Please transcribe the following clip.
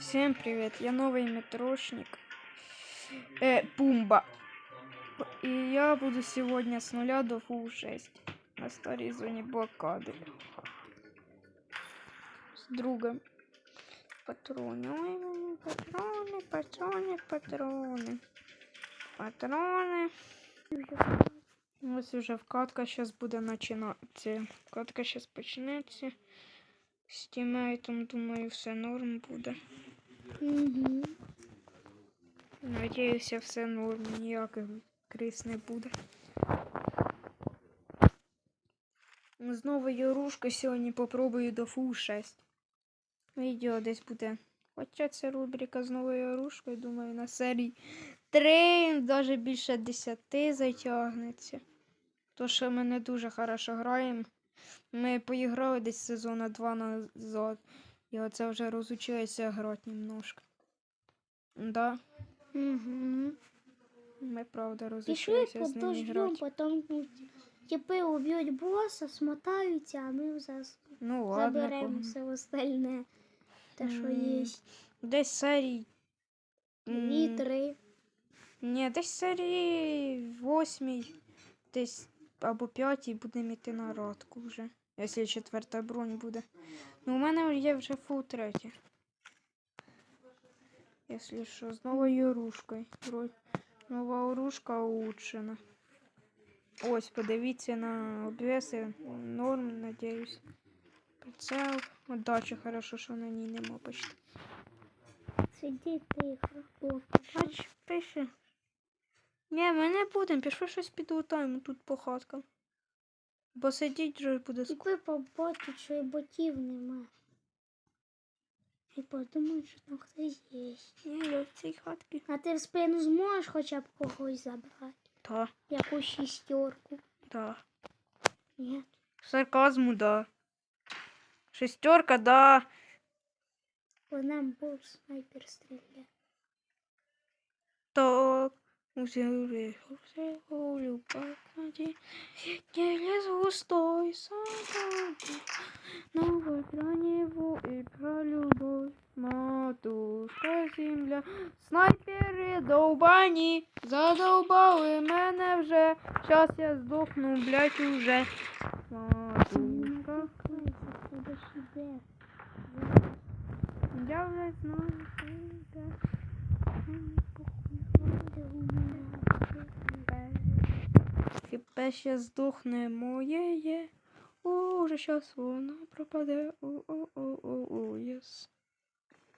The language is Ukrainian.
Всем привет, я новый метрошник. Э, Пумба. И я буду сегодня с нуля до фул 6 на старой зоне блокады. С другом. Патроны, ой, блин, патроны, патроны, патроны. Патроны. Ось уже вкатка сейчас буде починатися. Вкатка сейчас почнеться. З тімейтом, думаю, все норм буде. Угу. Надіюся, все норм, ніяких крис не буде. З новою рушкою сьогодні попробую до фул 6. Відео десь буде. Хоча це рубрика з новою рушкою, думаю, на серії 3, навіть більше 10 затягнеться. То, що ми не дуже хорошо граємо. Ми поіграли десь сезона 2 назад. І оце вже розучилися грати немножко. Да. Угу. Ми правда розучилися з ними грати. потом ну, типи уб'ють боса, смотаються, а ми вже з- Ну ладно. заберемо все остальне. Те, що є. Десь серії. Дві, три. Ні, десь серії восьмій, десь або п'ятій будемо йти на радку вже. Якщо четверта бронь буде. Ну, у мене є вже фул третя. Якщо що, з новою рушкою. Нова оружка улучшена. Ось, подивіться на обвеси. Норм, надіюсь. Прицел. Отдача, хорошо, що на ній нема почти. Сиди тихо. Бач, пише. Ні, ми не будемо, пішли щось підлутаємо тут по хаткам. Бо сидіть вже буде скучно. Типи побачать, що і ботів нема. І подумають, що там хтось є. Ні, я в цій хатці. А ти в спину зможеш хоча б когось забрати? Та, Якусь шістерку? та. Ні. Сарказму, да. Шестерка, да. По нам був снайпер стріляє. Так. Уже все голю поклади. Через густой сад. Новой про него и про любовь. Матушка земля. Снайпери довбані. Задовбали мене вже. Щас я здохну, блять, уже. Матушка. Я вже знаю, що йде. Хіба ще здохне моє уже щас воно пропаде. О, єс.